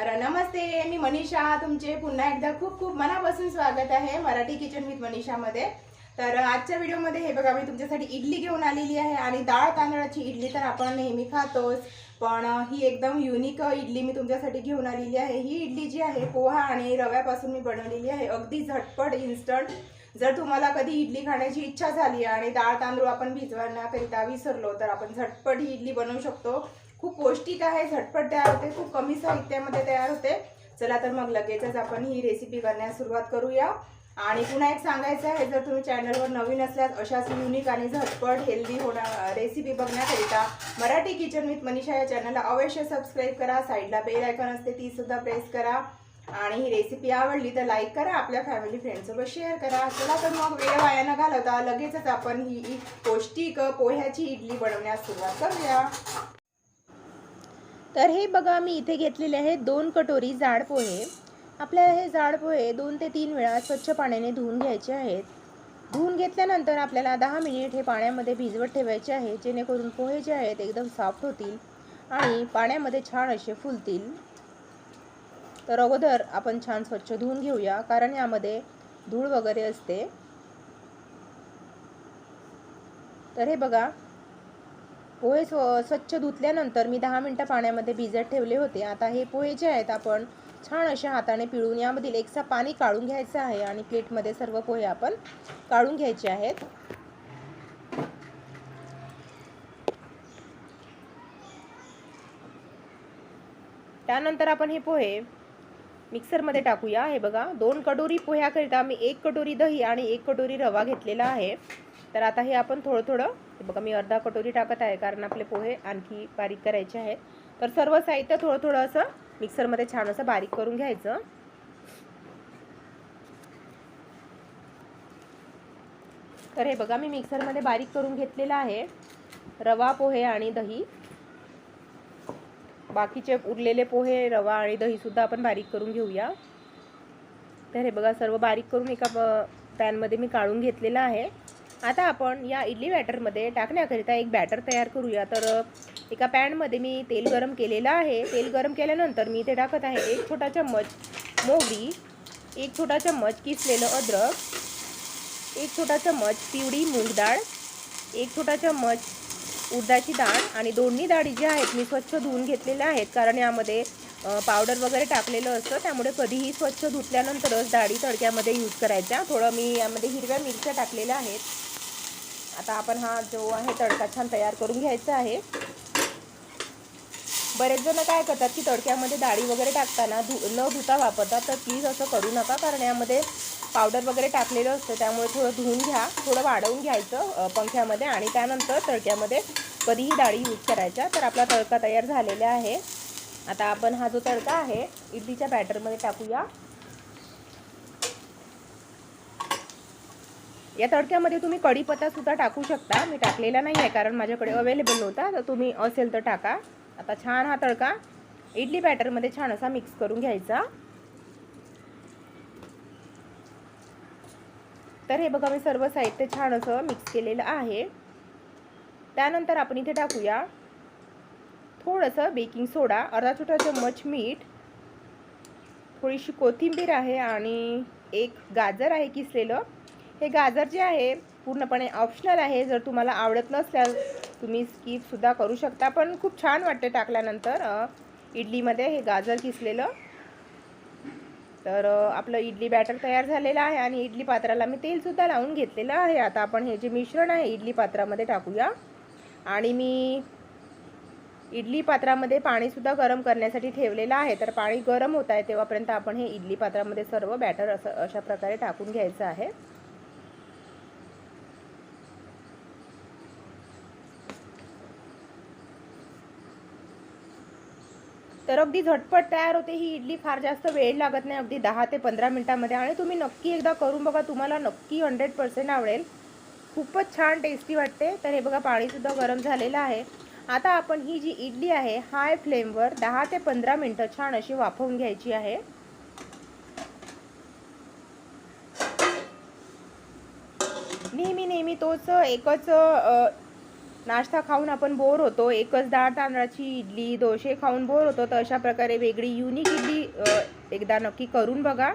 तर नमस्ते. मी मनीषा. तुमचे पुन्हा एकदा खूप खूप मनापासून स्वागत आहे मराठी किचन विथ मनीषामध्ये. तर आजच्या व्हिडिओमध्ये हे बघा मी तुमच्यासाठी इडली घेऊन आलेली आहे आणि डाळ तांदळाची इडली तर आपण नेहमी खातोच. पण ही एकदम युनिक इडली मी तुमच्यासाठी घेऊन आलेली आहे. ही इडली जी आहे पोहा आणि रव्यापासून मी बनवलेली आहे. अगदी झटपट इन्स्टंट जर तुम्हाला कधी इडली खाण्याची इच्छा झाली आणि डाळ तांदूळ आपण भिजवण्याकरिता विसरलो तर आपण झटपट ही इडली बनवू शकतो. खूप पौष्टिक आहे झटपट तयार होते खूप कमी साहित्यामध्ये तयार होते. चला तर मग लगेचच आपण ही रेसिपी करण्यास सुरुवात करूया. आणि पुन्हा एक सांगायचं आहे जर तुम्ही चॅनलवर नवीन असल्यास अशाच युनिक आणि झटपट हेल्दी होणार रेसिपी बघण्याकरिता मराठी किचन विथ मनीषा या चॅनलला अवश्य सबस्क्राईब करा. साईडला बेल आयकॉन असते ती सुद्धा प्रेस करा. आणि ही रेसिपी आवडली तर लाईक करा आपल्या फॅमिली फ्रेंडसोबत शेअर करा. चला तर मग वेळ वाया न घालवता लगेचच आपण ही पौष्टिक पोह्याची इडली बनवण्यास सुरुवात करूया. तर हे बघा मी इथे घेतलेले आहे दोन कटोरी जाड पोहे. आपल्याला हे जाड पोहे दोन ते तीन वेळा स्वच्छ पाण्याने धुवून घ्यायचे आहेत. धुवून घेतल्यानंतर आपल्याला दहा मिनिट हे पाण्यामध्ये भिजवत ठेवायचे आहे जेणेकरून पोहे जे आहेत एकदम सॉफ्ट होतील आणि पाण्यामध्ये छान असे फुलतील. तर अगोदर आपण छान स्वच्छ धुवून घेऊया कारण यामध्ये धूळ वगैरे असते. तर हे बघा पोहे स्व स्वच्छ धुतल्यानंतर मी दहा मिनटं पाण्यामध्ये भिजत ठेवले होते. आता हे पोहे जे आहेत आपण छान अशा हाताने पिळून यामधील एकसा पाणी काढून घ्यायचं आहे आणि प्लेटमध्ये सर्व पोहे आपण काढून घ्यायचे आहेत. त्यानंतर आपण हे पोहे मिक्सरमध्ये टाकूया. हे बघा दोन कटोरी पोह्याकरिता मी एक कटोरी दही आणि एक कटोरी रवा घेतलेला आहे. तर आता हे आपण थोडं थोडं हे बघा मी अर्धा कटोरी टाकत आहे कारण आपले पोहे आणखी बारीक करायचे आहेत. तर सर्व साहित्य थोडं थोडं असं मिक्सरमध्ये छान असं बारीक करून घ्यायचं. तर हे बघा मी मिक्सरमध्ये बारीक करून घेतलेलं आहे. रवा पोहे आणि दही. बाकीचे उरलेले पोहे रवा आणि दहीसुद्धा आपण बारीक करून घेऊया. तर हे बघा सर्व बारीक करून एका पॅनमध्ये मी काढून घेतलेलं आहे. आता आपण या इडली बॅटरमध्ये टाकण्याकरिता एक बॅटर तयार करूया. तर एका पॅनमध्ये मी तेल गरम केलेलं आहे. तेल गरम केल्यानंतर मी इथे टाकत आहे एक छोटा चम्मच मोहरी एक छोटा चम्मच किसलेलं अद्रक एक छोटा चम्मच पिवळी मूग डाळ एक छोटा चम्मच उडदाची डाळ आणि दोन्ही डाळी ज्या आहेत मी स्वच्छ धुवून घेतलेल्या आहेत. कारण यामध्ये पावडर वगैरे टाकलेलं असतं. त्यामुळे कधीही स्वच्छ धुतल्यानंतरच डाळी तडक्यामध्ये यूज करायच्या. थोडं मी यामध्ये हिरव्या मिरच्या टाकलेल्या आहेत. आता आपण हा जो आहे तडका छान तयार करून घ्यायचा आहे. बरेच जण काय करतात की तडक्यामध्ये डाळी वगैरे टाकताना धु न धुता वापरतात. तर प्लीज असं करू नका. कारण यामध्ये पावडर वगैरे टाकलेलं असतं त्यामुळे थोडं धुवून घ्या थोडं वाढवून घ्यायचं पंख्यामध्ये आणि त्यानंतर तडक्यामध्ये कधीही डाळी यूज करायच्या. तर आपला तडका तयार झालेला आहे. आता आपण हा जो तडका आहे इडलीच्या बॅटरमध्ये टाकूया. या तडक्यामध्ये तुम्ही कढीपत्तासुद्धा टाकू शकता. मी टाकलेला नाही आहे कारण माझ्याकडे अवेलेबल नव्हता तर तुम्ही असेल तर टाका. आता छान हा तडका इडली बॅटरमध्ये छान असा मिक्स करून घ्यायचा. तर हे बघा मी सर्व साहित्य छान असं मिक्स केलेलं आहे. त्यानंतर आपण इथे टाकूया थोडंसं बेकिंग सोडा अर्धा छोटा चम्मच मीठ थोडीशी कोथिंबीर आहे आणि एक गाजर आहे किसलेलं. हे गाजर जे आहे पूर्णपणे ऑप्शनल आहे. जर तुम्हाला आवडत नसल्यास तुम्ही स्किपसुद्धा करू शकता. पण खूप छान वाटते टाकल्यानंतर इडलीमध्ये हे गाजर किसलेलं. तर आपलं इडली बॅटर तयार झालेलं आहे आणि इडली पात्राला मी तेलसुद्धा लावून घेतलेलं आहे. आता आपण हे जे मिश्रण आहे इडली पात्रामध्ये टाकूया. आणि मी इडली पात्रामध्ये पाणीसुद्धा गरम करण्यासाठी ठेवलेलं आहे. तर पाणी गरम होत आहे तेव्हापर्यंत आपण हे इडली पात्रामध्ये सर्व बॅटर असं अशा प्रकारे टाकून घ्यायचं आहे. तर अगदी झटपट तयार होते. ही इडली फार जास्त वेळ लागत नाही अगदी दहा ते पंधरा मिनटामध्ये. आणि तुम्ही नक्की एकदा करून बघा तुम्हाला नक्की हंड्रेड पर्सेंट आवडेल. खूपच छान टेस्टी वाटते. तर हे बघा पाणीसुद्धा गरम झालेलं आहे. आता आपण ही जी इडली आहे हाय फ्लेमवर दहा ते पंधरा मिनटं छान अशी वाफवून घ्यायची आहे. नेहमी नेहमी तोच एकच नाश्ता खाऊन आपण बोर होतो. एकच डाळ तांदळाची इडली डोसे खाऊन बोर होतो. तर अशा प्रकारे वेगळी युनिक इडली एकदा नक्की करून बघा.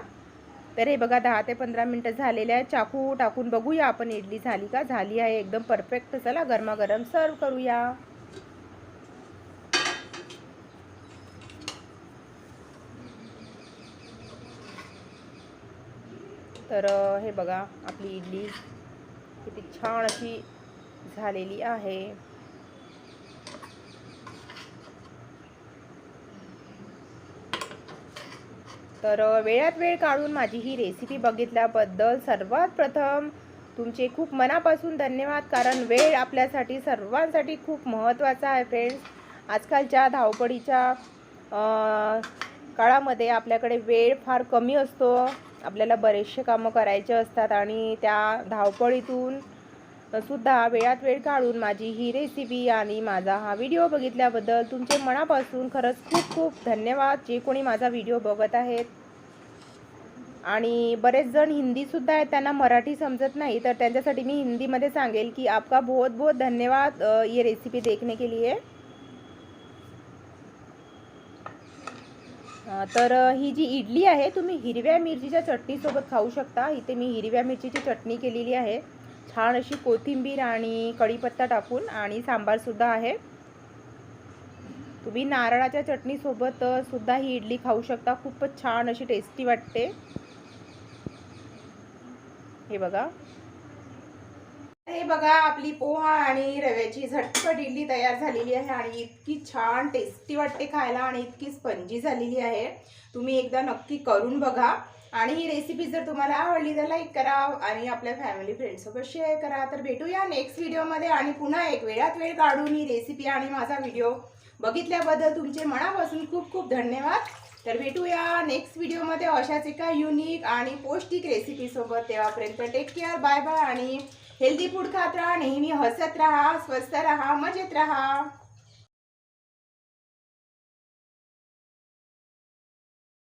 तर हे बघा दहा ते पंधरा मिनटं झालेले आहे चाकू टाकून बघूया आपण इडली झाली का? झाली आहे एकदम परफेक्ट चला गरमागरम सर्व करूया. तर हे बघा आपली इडली किती छान अशी झालेली आहे. तर वेळात वेळ काढून माझी ही रेसिपी बघितल्याबद्दल सर्वात प्रथम तुमचे खूप मनापासून धन्यवाद कारण वेळ आपल्यासाठी सर्वांसाठी खूप महत्त्वाचा आहे फ्रेंड्स आजकालच्या धावपळीच्या काळामध्ये आपल्याकडे वेळ फार कमी असतो. आपल्याला बरेचसे कामं करायचे असतात आणि त्या धावपळीतून सुद्धा वेळात वेळ काढून माझी ही रेसिपी आणि माझा हा व्हिडिओ बघितल्याबद्दल तुमचे मनापासून खरंच खूप खूप धन्यवाद. जे कोणी माझा व्हिडिओ बघत आहेत आणि बरेच जण हिंदीसुद्धा आहेत त्यांना मराठी समजत नाही तर त्यांच्यासाठी मी हिंदीमध्ये सांगेल की आपका बहुत बहुत धन्यवाद ये रेसिपी देखने के लिए. तर ही जी इडली आहे तुम्ही हिरव्या मिरचीच्या चटणीसोबत खाऊ शकता. इथे मी हिरव्या मिरचीची चटणी केलेली आहे. छान अशी कोथिंबीर आणि कढीपत्ता टाकून आणि सांबारसुद्धा आहे. तुम्ही नारळाच्या चटणीसोबत सुद्धा ही इडली खाऊ शकता. खूपच छान अशी टेस्टी वाटते. हे बघा. हे बघा आपली पोहा आणि रव्याची झटपट इडली तयार झालेली आहे आणि इतकी छान टेस्टी वाटते खायला आणि इतकी स्पंजी झालेली आहे. तुम्ही एकदा नक्की करून बघा. आणि ही रेसिपी जर तुम्हाला आवडली तर लाईक करा आणि आपल्या फॅमिली फ्रेंडसोबत शेअर करा. तर भेटूया नेक्स्ट व्हिडिओमध्ये आणि पुन्हा एक वेळात वेळ काढून ही रेसिपी आणि माझा व्हिडिओ बघितल्याबद्दल तुमचे मनापासून खूप खूप धन्यवाद. तर भेटूया नेक्स्ट व्हिडिओमध्ये अशाच एका युनिक आणि पौष्टिक रेसिपीसोबत तेव्हापर्यंत टेक केअर बाय बाय आणि हेल्दी फूड खात राहा नेहमी हसत राहा स्वस्त राहा मजेत राहा.